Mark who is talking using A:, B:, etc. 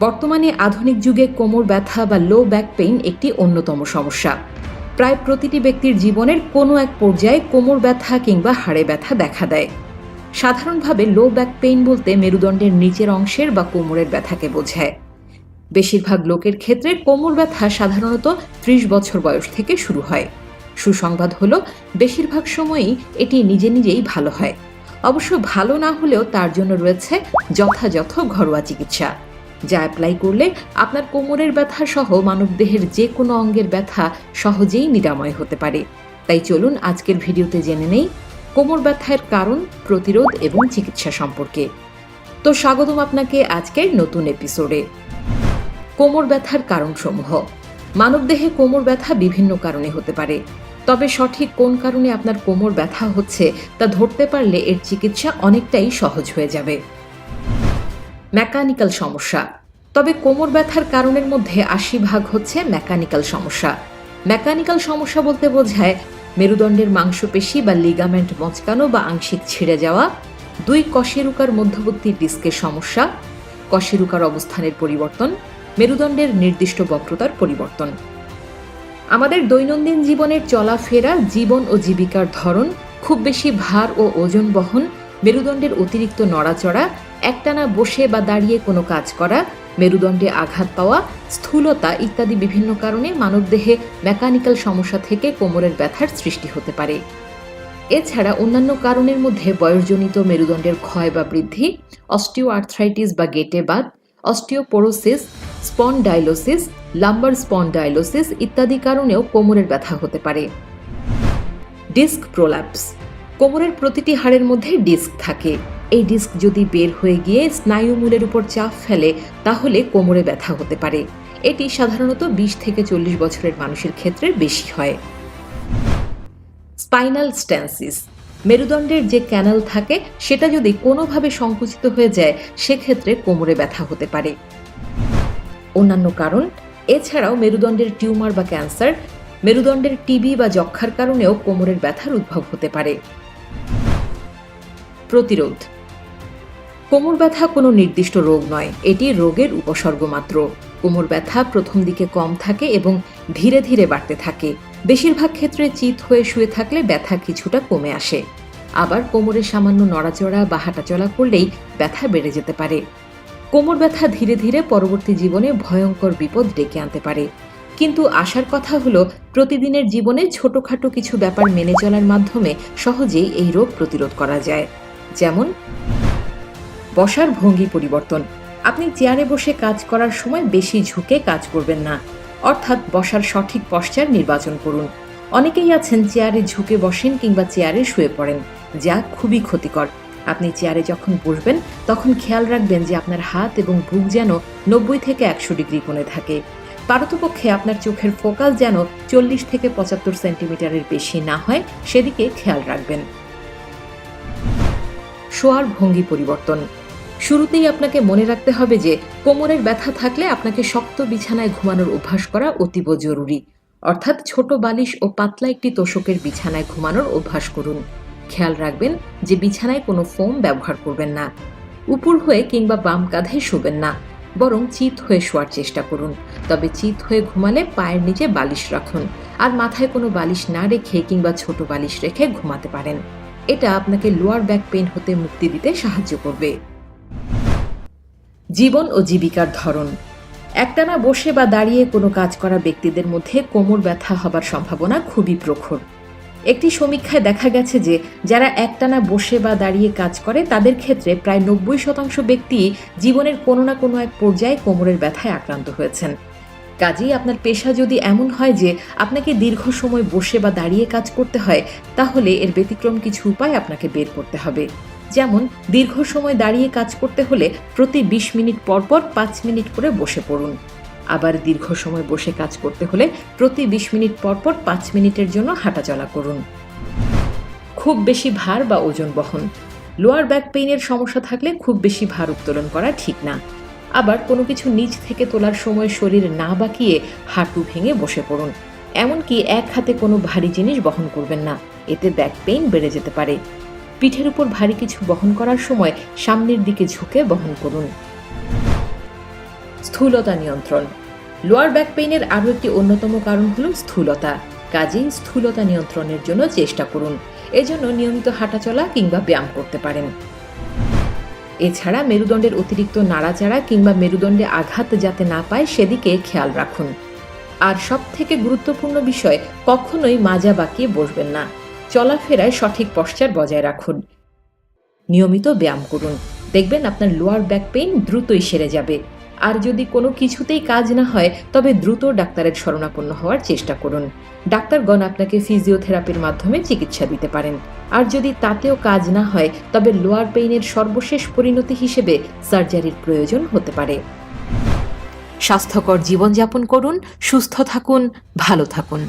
A: বর্তমানে আধুনিক যুগে কোমর ব্যথা বা লো ব্যাক পেইন একটি অন্যতম সমস্যা। প্রায় প্রতিটি ব্যক্তির জীবনের কোনো এক পর্যায়ে কোমর ব্যথা কিংবা হাড়ে ব্যথা দেখা দেয়। সাধারণভাবে লো ব্যাক পেইন বলতে মেরুদণ্ডের নিচের অংশের বা কোমরের ব্যথাকে বোঝায়। বেশিরভাগ লোকের ক্ষেত্রে কোমর ব্যথা সাধারণত ত্রিশ বছর বয়স থেকে শুরু হয়। সুসংবাদ হল, বেশিরভাগ সময়ই এটি নিজে নিজেই ভালো হয়। অবশ্য ভালো না হলেও তার জন্য রয়েছে যথাযথ ঘরোয়া চিকিৎসা। যা অ্যাপ্লাই করলে আপনার কোমরের ব্যথা সহ মানবদেহের যে কোনো অঙ্গের ব্যথা সহজেই নিরাময় হতে পারে। তাই চলুন আজকের ভিডিওতে জেনে নেই কোমর ব্যথার কারণ, প্রতিরোধ এবং চিকিৎসা সম্পর্কে। তো স্বাগতম আপনাকে আজকের নতুন এপিসোডে কোমর ব্যথার কারণসমূহ। মানবদেহে কোমর ব্যথা বিভিন্ন কারণে হতে পারে। তবে সঠিক কোন কারণে আপনার কোমর ব্যথা হচ্ছে তা ধরতে পারলে এর চিকিৎসা অনেকটাই সহজ হয়ে যাবে। মেকানিক্যাল সমস্যা। তবে কোমর ব্যথার কারণের মধ্যে আশি ভাগ হচ্ছে মেকানিক্যাল সমস্যা। মেকানিক্যাল সমস্যা বলতে বোঝায় মেরুদণ্ডের মাংসপেশি বা লিগামেন্ট মচকানো বা আংশিক ছিঁড়ে যাওয়া, দুই কশেরুকার মধ্যবর্তী ডিস্কের সমস্যা, কশেরুকার অবস্থানের পরিবর্তন, মেরুদণ্ডের নির্দিষ্ট বক্রতার পরিবর্তন। আমাদের দৈনন্দিন জীবনের চলাফেরা জীবন ও জীবিকার ধরন, খুব বেশি ভার ও ওজন বহন মেরুদণ্ডের অতিরিক্ত নড়াচড়া, একটানা বসে বা দাঁড়িয়ে কোনো কাজ করা, মেরুদণ্ডে আঘাত পাওয়া, স্থূলতা ইত্যাদি বিভিন্ন কারণে মানবদেহে মেকানিক্যাল সমস্যা থেকে কোমরের ব্যথার সৃষ্টি হতে পারে। এছাড়া অন্যান্য কারণের মধ্যে বয়সজনিত মেরুদণ্ডের ক্ষয় বা বৃদ্ধি অস্টিও আর্থ্রাইটিস বা গেটে বাদ, অস্টিওপোরোসিস স্পন স্পন্ডাইলোসিস, লাম্বার স্পন স্পন্ডাইলোসিস ইত্যাদি কারণেও কোমরের ব্যথা হতে পারে। ডিস্ক প্রোল্যাপস কোমরের প্রতিটি হাড়ের মধ্যে ডিস্ক থাকে। এই ডিস্ক যদি বের হয়ে গিয়ে স্নায়ুমূলের উপর চাপ ফেলে, তাহলে কোমরে ব্যথা হতে পারে। এটি সাধারণত বিশ থেকে চল্লিশ বছরের মানুষের ক্ষেত্রে বেশি হয়। স্পাইনাল স্ট্যান্সিস মেরুদণ্ডের যে ক্যানাল থাকে, সেটা যদি কোনোভাবে সংকুচিত হয়ে যায়, সেক্ষেত্রে কোমরে ব্যথা হতে পারে। অন্যান্য কারণ, এছাড়াও মেরুদণ্ডের টিউমার বা ক্যান্সার, মেরুদণ্ডের টিবি বা যক্ষার কারণেও কোমরের ব্যথার উদ্ভব হতে পারে। প্রতিরোধ। কোমর ব্যথা কোনো নির্দিষ্ট রোগ নয়, এটি রোগের উপসর্গ মাত্র। কোমর ব্যথা প্রথম দিকে কম থাকে এবং ধীরে ধীরে বাড়তে থাকে। বেশিরভাগ ক্ষেত্রে চিত হয়ে শুয়ে থাকলে ব্যথা কিছুটা কমে আসে। আবার কোমরে সামান্য নড়াচড়া বা হাঁটাচলা করলেই ব্যথা বেড়ে যেতে পারে। কোমর ব্যথা ধীরে ধীরে পরবর্তী জীবনে ভয়ঙ্কর বিপদ ডেকে আনতে পারে। কিন্তু আসার কথা হলো, প্রতিদিনের জীবনে ছোটখাটো কিছু ব্যাপার মেনে চলার মাধ্যমে সহজেই এই রোগ প্রতিরোধ করা যায়। যেমন, বসার ভঙ্গি পরিবর্তন। আপনি চেয়ারে বসে কাজ করার সময় বেশি ঝুঁকে কাজ করবেন না। অর্থাৎ বসার সঠিক পশ্চার নির্বাচন করুন। অনেকেই আছেন চেয়ারে ঝুঁকে বসেন কিংবা চেয়ারে শুয়ে পড়েন, যা খুবই ক্ষতিকর। আপনি চেয়ারে যখন বসবেন, তখন খেয়াল রাখবেন যে আপনার হাত এবং বুক যেন নব্বই থেকে একশো ডিগ্রি কোণে থাকে। পারতপক্ষে আপনার চোখের ফোকাস যেন চল্লিশ থেকে পঁচাত্তর সেন্টিমিটারের বেশি না হয়, সেদিকে খেয়াল রাখবেন। শোয়ার ভঙ্গি পরিবর্তন। শুরুতেই আপনাকে মনে রাখতে হবে যে, কোমরের ব্যথা থাকলে আপনাকে শক্ত বিছানায় ঘুমানোর অভ্যাস করা অতীব জরুরি। অর্থাৎ ছোট বালিশ ও পাতলা একটি তোষকের বিছানায় ঘুমানোর অভ্যাস করুন। খেয়াল রাখবেন যে, বিছানায় কোনো ফোম ব্যবহার করবেন না। উপর হয়ে কিংবা বাম কাঁধে শোবেন না, বরং চিত হয়ে শোয়ার চেষ্টা করুন। তবে চিত হয়ে ঘুমালে পায়ের নিচে বালিশ রাখুন। আর মাথায় কোনো বালিশ না রেখে কিংবা ছোট বালিশ রেখে ঘুমাতে পারেন। এটা আপনাকে লোয়ার ব্যাক পেন হতে মুক্তি দিতে সাহায্য করবে। জীবন ও জীবিকার ধরন। একটানা বসে বা দাঁড়িয়ে কোনো কাজ করা ব্যক্তিদের মধ্যে কোমর ব্যথা হবার সম্ভাবনা খুবই প্রখর। একটি সমীক্ষায় দেখা গেছে যে, যারা একটানা বসে বা দাঁড়িয়ে কাজ করে, তাদের ক্ষেত্রে প্রায় নব্বই শতাংশ ব্যক্তি জীবনের কোনো না কোনো এক পর্যায়ে কোমরের ব্যথায় আক্রান্ত হয়েছেন। কাজেই আপনার পেশা যদি এমন হয় যে আপনাকে দীর্ঘ সময় বসে বা দাঁড়িয়ে কাজ করতে হয়, তাহলে এর ব্যতিক্রম কিছু উপায় আপনাকে বের করতে হবে। যেমন, দীর্ঘ সময় দাঁড়িয়ে কাজ করতে হলে প্রতি বিশ মিনিট পর পর পাঁচ মিনিট করে বসে পড়ুন। আবার দীর্ঘ সময় বসে কাজ করতে হলে প্রতি বিশ মিনিট পর পর পাঁচ মিনিটের জন্য হাঁটাচলা করুন। খুব বেশি ভার বা ওজন বহন। লোয়ার ব্যাক পেইনের সমস্যা থাকলে খুব বেশি ভার উত্তোলন করা ঠিক না। আবার কোনো কিছু নিচ থেকে তোলার সময় শরীর না বাঁকিয়ে হাঁটু ভেঙে বসে পড়ুন। এমনকি এক হাতে কোনো ভারী জিনিস বহন করবেন না, এতে ব্যাক পেইন বেড়ে যেতে পারে। পিঠের উপর ভারী কিছু বহন করার সময় সামনের দিকে ঝুঁকে বহন করুন। স্থূলতা নিয়ন্ত্রণ। লোয়ার ব্যাক পেইনের আরও একটি অন্যতম কারণ হল স্থূলতা। কাজেই স্থূলতা নিয়ন্ত্রণের জন্য চেষ্টা করুন। এজন্য নিয়মিত হাঁটাচলা কিংবা ব্যায়াম করতে পারেন। এছাড়া মেরুদণ্ডের অতিরিক্ত নাড়াচাড়া কিংবা মেরুদণ্ডে আঘাত যাতে না পায়, সেদিকে খেয়াল রাখুন। আর সব থেকে গুরুত্বপূর্ণ বিষয়, কখনোই মাজা বাঁকিয়ে বসবেন না। চলাফেরায় সঠিক পশ্চার বজায় রাখুন। নিয়মিত ব্যায়াম করুন। দেখবেন আপনার লোয়ার ব্যাক পেইন দ্রুতই সেরে যাবে। আর যদি কোনো কিছুতেই কাজ না হয়, তবে দ্রুত ডাক্তারের শরণাপন্ন হওয়ার চেষ্টা করুন। ডাক্তারগণ আপনাকে ফিজিওথেরাপির মাধ্যমে চিকিৎসা দিতে পারেন। আর যদি তাতেও কাজ না হয়, তবে লোয়ার পেইনের সর্বশেষ পরিণতি হিসেবে সার্জারির প্রয়োজন হতে পারে। স্বাস্থ্যকর জীবনযাপন করুন, সুস্থ থাকুন, ভালো থাকুন।